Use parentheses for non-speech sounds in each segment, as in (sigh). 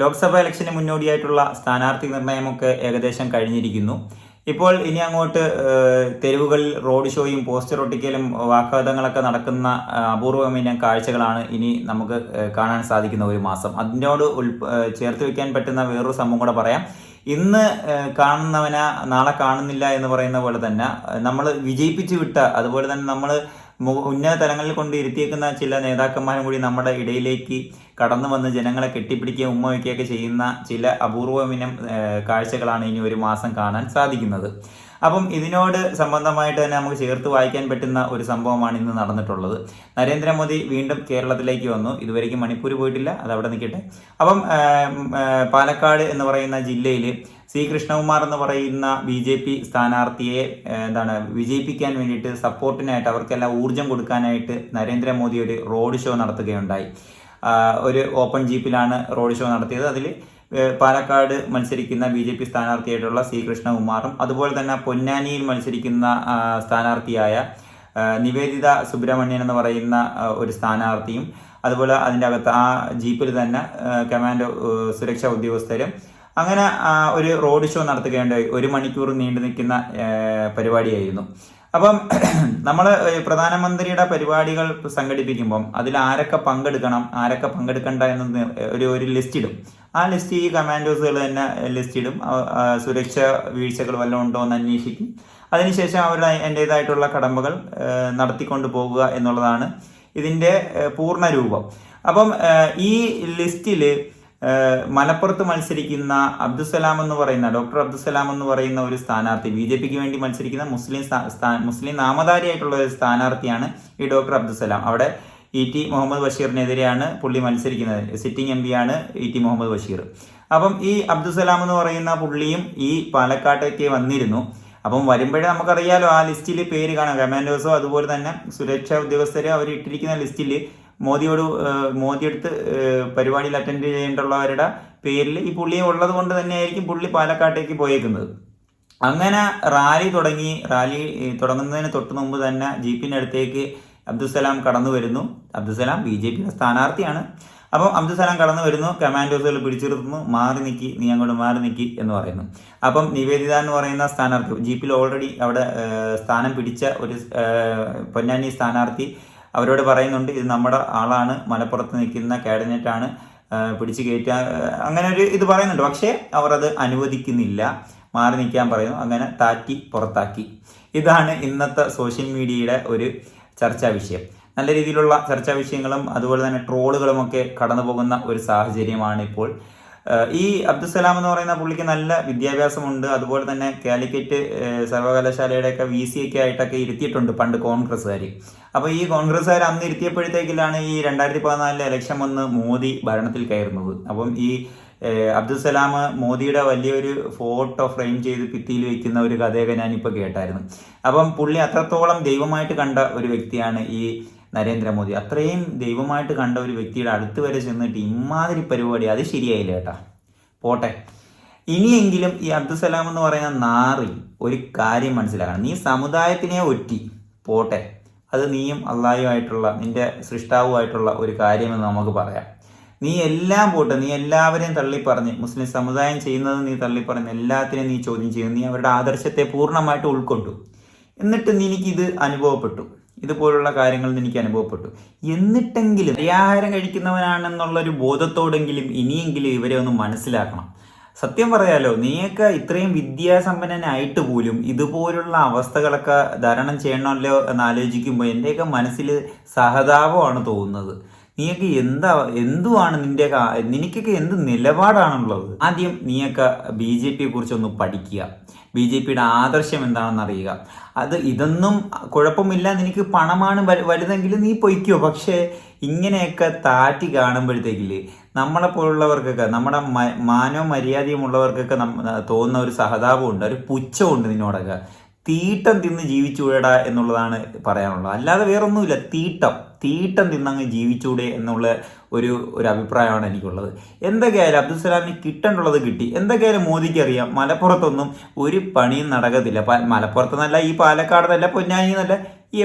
ലോക്സഭാ ഇലക്ഷന് മുന്നോടിയായിട്ടുള്ള സ്ഥാനാർത്ഥി നിർണയമൊക്കെ ഏകദേശം കഴിഞ്ഞിരിക്കുന്നു. ഇപ്പോൾ ഇനി അങ്ങോട്ട് തെരുവുകളിൽ റോഡ് ഷോയും പോസ്റ്റർ ഒട്ടിക്കലും വാഗ്വാദങ്ങളൊക്കെ നടക്കുന്ന അപൂർവമിനം കാഴ്ചകളാണ് ഇനി നമുക്ക് കാണാൻ സാധിക്കുന്ന ഒരു മാസം. അതിനോട് ചേർത്ത് വെക്കാൻ പറ്റുന്ന വേറൊരു സംഭവം കൂടെ പറയാം. ഇന്ന് കാണുന്നവന നാളെ കാണുന്നില്ല എന്ന് പറയുന്ന പോലെ തന്നെ നമ്മൾ വിജയിപ്പിച്ചു വിട്ട അതുപോലെ തന്നെ നമ്മൾ ഉന്നത തലങ്ങളിൽ കൊണ്ട് ഇരുത്തിയേക്കുന്ന ചില നേതാക്കന്മാരും കൂടി നമ്മുടെ ഇടയിലേക്ക് കടന്നു വന്ന് ജനങ്ങളെ കെട്ടിപ്പിടിക്കുകയും ഉമ്മ വയ്ക്കുകയൊക്കെ ചെയ്യുന്ന ചില അപൂർവമിനം കാഴ്ചകളാണ് ഇനി ഒരു മാസം കാണാൻ സാധിക്കുന്നത്. അപ്പം ഇതിനോട് സംബന്ധമായിട്ട് തന്നെ നമുക്ക് ചേർത്ത് വായിക്കാൻ പറ്റുന്ന ഒരു സംഭവമാണ് ഇന്ന് നടന്നിട്ടുള്ളത്. നരേന്ദ്രമോദി വീണ്ടും കേരളത്തിലേക്ക് വന്നു. ഇതുവരേക്കും മണിപ്പൂർ പോയിട്ടില്ല. അത് അവിടെ നിൽക്കട്ടെ. അപ്പം പാലക്കാട് എന്ന് പറയുന്ന ജില്ലയിൽ സി കൃഷ്ണകുമാർ എന്ന് പറയുന്ന ബി ജെ പി സ്ഥാനാർത്ഥിയെ എന്താണ് വിജയിപ്പിക്കാൻ വേണ്ടിയിട്ട് സപ്പോർട്ടിനായിട്ട് അവർക്കെല്ലാം ഊർജം കൊടുക്കാനായിട്ട് നരേന്ദ്രമോദി ഒരു റോഡ് ഷോ നടത്തുകയുണ്ടായി. ഒരു ഓപ്പൺ ജീപ്പിലാണ് റോഡ് ഷോ നടത്തിയത്. അതിൽ പാലക്കാട് മത്സരിക്കുന്ന ബി ജെ പി സ്ഥാനാർത്ഥിയായിട്ടുള്ള സി കൃഷ്ണകുമാറും അതുപോലെ തന്നെ പൊന്നാനിയിൽ മത്സരിക്കുന്ന സ്ഥാനാർത്ഥിയായ നിവേദിത സുബ്രഹ്മണ്യൻ എന്ന് പറയുന്ന ഒരു സ്ഥാനാർത്ഥിയും അതുപോലെ അതിന്റെ അകത്ത് ആ ജീപ്പിൽ തന്നെ കമാൻഡോ സുരക്ഷാ ഉദ്യോഗസ്ഥരും അങ്ങനെ ഒരു റോഡ് ഷോ നടത്തുകയുണ്ടായി. ഒരു മണിക്കൂർ നീണ്ടു നിൽക്കുന്ന പരിപാടിയായിരുന്നു. അപ്പം (clears throat) നമ്മൾ പ്രധാനമന്ത്രിയുടെ പരിപാടികൾ സംഘടിപ്പിക്കുമ്പം അതിൽ ആരൊക്കെ പങ്കെടുക്കണം ആരൊക്കെ പങ്കെടുക്കണ്ട എന്ന് ഒരു ഒരു ലിസ്റ്റ് ഇടും. ആ ലിസ്റ്റ് ഈ കമാൻഡോസുകൾ തന്നെ ലിസ്റ്റ് ഇടും. സുരക്ഷ വീഴ്ചകൾ വല്ലതും ഉണ്ടോ എന്ന് അന്വേഷിക്കും. അതിനുശേഷം അവരുടെ എന്റേതായിട്ടുള്ള കടമ്പകൾ നടത്തിക്കൊണ്ട് പോകുക എന്നുള്ളതാണ് ഇതിന്റെ പൂർണ രൂപം. അപ്പം ഈ ലിസ്റ്റിൽ മലപ്പുറത്ത് മത്സരിക്കുന്ന അബ്ദുസലാം എന്ന് പറയുന്ന ഡോക്ടർ അബ്ദുസലാം എന്ന് പറയുന്ന ഒരു സ്ഥാനാർത്ഥി ബി ജെ പിക്ക് വേണ്ടി മത്സരിക്കുന്ന മുസ്ലിം മുസ്ലിം നാമധാരിയായിട്ടുള്ള ഒരു സ്ഥാനാർത്ഥിയാണ് ഈ ഡോക്ടർ അബ്ദുസലാം അവിടെ ഇ ടി മുഹമ്മദ് ബഷീറിനെതിരെയാണ് പുള്ളി മത്സരിക്കുന്നത്. സിറ്റിംഗ് എം ആണ് ഇ ടി മുഹമ്മദ് ബഷീർ. അപ്പം ഈ അബ്ദുസലാം എന്ന് പറയുന്ന പുള്ളിയും ഈ പാലക്കാട്ടേക്ക് വന്നിരുന്നു. അപ്പം വരുമ്പോഴേ നമുക്കറിയാലോ ആ ലിസ്റ്റിൽ പേര് കാണാം. കമാൻഡോസോ അതുപോലെ തന്നെ സുരക്ഷാ ഉദ്യോഗസ്ഥരെ അവർ ഇട്ടിരിക്കുന്ന ലിസ്റ്റിൽ മോദിയോട് മോദിയെടുത്ത് പരിപാടിയിൽ അറ്റൻഡ് ചെയ്യേണ്ടുള്ളവരുടെ പേരിൽ ഈ പുള്ളി ഉള്ളത് കൊണ്ട് തന്നെയായിരിക്കും പുള്ളി പാലക്കാട്ടേക്ക് പോയേക്കുന്നത്. അങ്ങനെ റാലി തുടങ്ങി റാലി തുടങ്ങുന്നതിന് തൊട്ട് മുമ്പ് തന്നെ ജീപ്പിന്റെ അടുത്തേക്ക് അബ്ദുസലാം കടന്നു വരുന്നു. അബ്ദുസലാം ബി ജെ പിയുടെ സ്ഥാനാർത്ഥിയാണ്. അപ്പം അബ്ദുസലാം കടന്നു വരുന്നു കമാൻഡോസുകൾ പിടിച്ചിരുത്തുന്നു മാറി നിൽക്കി നീ അങ്ങോട്ട് മാറി നിൽക്കി എന്ന് പറയുന്നു. അപ്പം നിവേദിത എന്ന് പറയുന്ന സ്ഥാനാർത്ഥി ജീപ്പിൽ ഓൾറെഡി അവിടെ സ്ഥാനം പിടിച്ച ഒരു പൊന്നാനി സ്ഥാനാർത്ഥി അവരോട് പറയുന്നുണ്ട് ഇത് നമ്മുടെ ആളാണ് മലപ്പുറത്ത് നിൽക്കുന്ന കാബിനറ്റ് ആണ് കയറ്റുക പിടിച്ച് അങ്ങനെ ഒരു ഇത് പറയുന്നുണ്ട്. പക്ഷേ അവർ അത് അനുവദിക്കുന്നില്ല. മാറി നിൽക്കാൻ പറയുന്നു. അങ്ങനെ താറ്റി പുറത്താക്കി. ഇതാണ് ഇന്നത്തെ സോഷ്യൽ മീഡിയയുടെ ഒരു ചർച്ചാ വിഷയം. നല്ല രീതിയിലുള്ള ചർച്ചാ വിഷയങ്ങളും അതുപോലെ തന്നെ ട്രോളുകളും ഒക്കെ കടന്നു പോകുന്ന ഒരു സാഹചര്യമാണ് ഇപ്പോൾ ഈ അബ്ദുസലാം എന്ന് പറയുന്ന പുള്ളിക്ക് നല്ല വിദ്യാഭ്യാസമുണ്ട്. അതുപോലെ തന്നെ കാലിക്കറ്റ് സർവകലാശാലയുടെ സർവകലാശാലയുടെയൊക്കെ വി സി ഒക്കെ ആയിട്ടൊക്കെ ഇരുത്തിയിട്ടുണ്ട് പണ്ട് കോൺഗ്രസ്സുകാർ അപ്പോൾ ഈ കോൺഗ്രസ്സുകാർ അന്ന് ഇരുത്തിയപ്പോഴത്തേക്കിലാണ് ഈ രണ്ടായിരത്തി പതിനാലിലെ ഇലക്ഷൻ വന്ന് മോദി ഭരണത്തിൽ കയറുന്നത്. അപ്പം ഈ അബ്ദുസലാം മോദിയുടെ വലിയൊരു ഫോട്ടോ ഫ്രെയിം ചെയ്ത് ഭിത്തിയിൽ വെക്കുന്ന ഒരു കഥയൊക്കെ ഞാനിപ്പോൾ കേട്ടായിരുന്നു. അപ്പം പുള്ളി അത്രത്തോളം ദൈവമായിട്ട് കണ്ട ഒരു വ്യക്തിയാണ് ഈ നരേന്ദ്രമോദി. അത്രയും ദൈവമായിട്ട് കണ്ട ഒരു വ്യക്തിയുടെ അടുത്ത് വരെ ചെന്നിട്ട് ഇമാതിരി പരിപാടി. അത് ശരിയായില്ല കേട്ടാ. പോട്ടെ. ഇനിയെങ്കിലും ഈ അബ്ദുസലാം എന്ന് പറയുന്ന നാറി ഒരു കാര്യം മനസ്സിലാക്കണം. നീ സമുദായത്തിനെ ഒറ്റി. പോട്ടെ. അത് നീയും അള്ളാഹുമായിട്ടുള്ള നിന്റെ സൃഷ്ടാവുമായിട്ടുള്ള ഒരു കാര്യമെന്ന് നമുക്ക് പറയാം. നീ എല്ലാം പോട്ടെ. നീ എല്ലാവരെയും തള്ളിപ്പറഞ്ഞ് മുസ്ലിം സമുദായം ചെയ്യുന്നത് നീ തള്ളിപ്പറഞ്ഞ് എല്ലാത്തിനെയും നീ ചോദ്യം ചെയ്യുന്നു നീ അവരുടെ ആദർശത്തെ പൂർണമായിട്ട് ഉൾക്കൊണ്ടു. എന്നിട്ട് നിനക്കിത് അനുഭവപ്പെട്ടു. ഇതുപോലുള്ള കാര്യങ്ങൾ എനിക്ക് അനുഭവപ്പെട്ടു. എന്നിട്ടെങ്കിലും അരിയാഹാരം കഴിക്കുന്നവനാണെന്നുള്ളൊരു ബോധത്തോടെങ്കിലും ഇനിയെങ്കിലും ഇവരെ ഒന്ന് മനസ്സിലാക്കണം. സത്യം പറയാലോ നീയൊക്കെ ഇത്രയും വിദ്യാസമ്പന്നനായിട്ട് പോലും ഇതുപോലുള്ള അവസ്ഥകളൊക്കെ ധാരണം ചെയ്യണമല്ലോ എന്ന് ആലോചിക്കുമ്പോൾ എന്റെയൊക്കെ മനസ്സിൽ സഹതാപമാണ് തോന്നുന്നത്. നീയൊക്കെ എന്താ എന്തുവാണ് നിന്റെ നിനക്കൊക്കെ എന്ത് നിലപാടാണുള്ളത്? ആദ്യം നീയൊക്കെ ബി ജെ പിയെ കുറിച്ചൊന്ന് പഠിക്കുക. ബി ജെ പിയുടെ ആദർശം എന്താണെന്ന് അറിയുക അത് ഇതൊന്നും കുഴപ്പമില്ല നിനക്ക് പണമാണ് വലു- വലുതെങ്കിൽ നീ പൊയ്ക്കോ. പക്ഷേ ഇങ്ങനെയൊക്കെ താറ്റി കാണുമ്പോഴത്തേക്കിൽ നമ്മളെ പോലുള്ളവർക്കൊക്കെ നമ്മുടെ മാനോ മാനവും മര്യാദയും ഉള്ളവർക്കൊക്കെ നമ്മ തോന്നുന്ന ഒരു സഹതാപമുണ്ട് ഒരു പുച്ഛമുണ്ട് നിന്നോടൊക്കെ. തീട്ടം തിന്ന് ജീവിച്ചുകൂടാ എന്നുള്ളതാണ് പറയാനുള്ളത്. അല്ലാതെ വേറൊന്നുമില്ല തീട്ടം. തീട്ടം തിന്നങ്ങ് ജീവിച്ചൂടെ എന്നുള്ള ഒരു ഒരു അഭിപ്രായമാണ് എനിക്കുള്ളത്. എന്തൊക്കെയായാലും അബ്ദുൽസലാമിന് കിട്ടേണ്ടുള്ളത് കിട്ടി. എന്തൊക്കെയായാലും മോദിക്ക് അറിയാം. മലപ്പുറത്തൊന്നും ഒരു പണിയും നടക്കത്തില്ല. മലപ്പുറത്തെന്നല്ല മലപ്പുറത്ത് നല്ല ഈ പാലക്കാട് നല്ല പൊന്നാനി നല്ല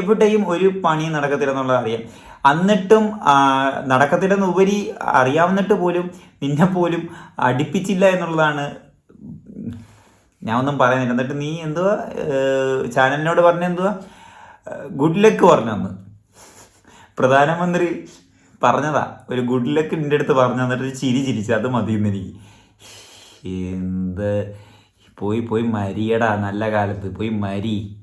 എവിടെയും ഒരു പണിയും നടക്കത്തില്ല എന്നുള്ളത് അറിയാം. എന്നിട്ടും നടക്കത്തില്ലെന്ന് ഉപരി അറിയാവുന്നിട്ട് പോലും നിന്നെ പോലും അടുപ്പിച്ചില്ല എന്നുള്ളതാണ് ഞാൻ ഒന്നും പറയുന്നില്ല. എന്നിട്ട് നീ എന്തുവാ ചാനലിനോട് പറഞ്ഞ എന്തുവാ? ഗുഡ് ലക്ക് പറഞ്ഞന്ന്. പ്രധാനമന്ത്രി പറഞ്ഞതാ ഒരു ഗുഡ് ലക്ക് എന്റെ അടുത്ത് പറഞ്ഞു തന്നിട്ട് ചിരി ചിരിച്ചു അത് മതിയെന്ന് എനിക്ക്. എന്ത്? പോയി പോയി മരിയടാ നല്ല കാലത്ത്. പോയി മരി.